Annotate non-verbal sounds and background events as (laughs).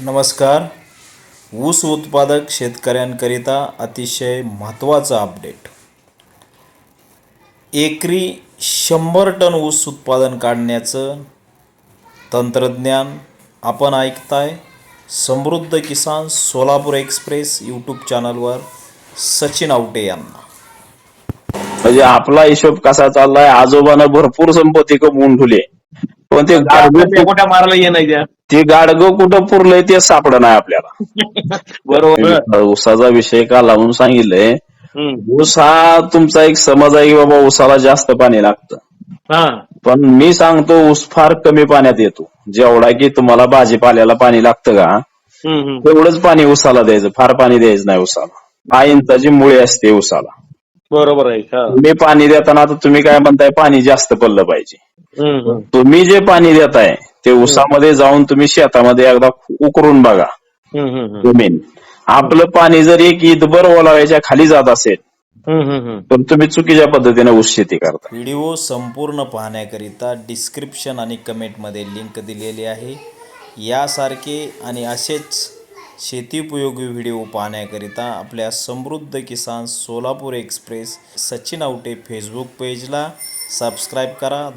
नमस्कार. ऊस उत्पादक शेतकऱ्यांकरिता अतिशय महत्त्वाचा अपडेट एकरी शंभर टन ऊस उत्पादन काढण्याचं तंत्रज्ञान आपण ऐकताय. समृद्ध किसान सोलापूर एक्सप्रेस यूट्यूब चॅनलवर सचिन आवटे यांना. म्हणजे आपला हिशोब कसा चाललाय? आजोबानं भरपूर संपत्ती कमवून ठेवली. पण ते मारायला ये नाही त्या. ते गाडगं कुठं पुरलंय ते सापडं नाही आपल्याला. (laughs) बरोबर. ऊसाचा विषय का लावून सांगितलंय. ऊस हा तुमचा एक समज आहे की बाबा ऊसाला जास्त पाणी लागतं. हा. पण मी सांगतो ऊस फार कमी पाण्यात येतो. जेवढा की तुम्हाला भाजीपाल्याला पाणी लागतं का. तेवढंच पाणी ऊसाला द्यायचं. फार पाणी द्यायचं नाही ऊसाला. हा इंचाची मुळी असते ऊसाला. बरोबर आहे. तुम्ही पाणी देताना आता तुम्ही काय म्हणताय पाणी जास्त पडलं पाहिजे. तुम्ही जे पाणी देताय ते ऊसामध्ये जाऊन तुम्ही शेतामध्ये एकदा उकरून बघा. जमीन. आपलं पाणी जर एक ईदभर ओलाव्याच्या खाली जात असेल. तर तुम्ही चुकीच्या पद्धतीने ऊस शेती करता. व्हिडिओ संपूर्ण पाहण्याकरिता डिस्क्रिप्शन आणि कमेंटमध्ये लिंक दिलेली आहे. यासारखे आणि असेच शेतीउपयोगी व्हिडिओ पाहण्याकरिता आपल्या समृद्ध किसान सोलापूर एक्सप्रेस सचिन आवटे फेसबुक पेजला सबस्क्राईब करा.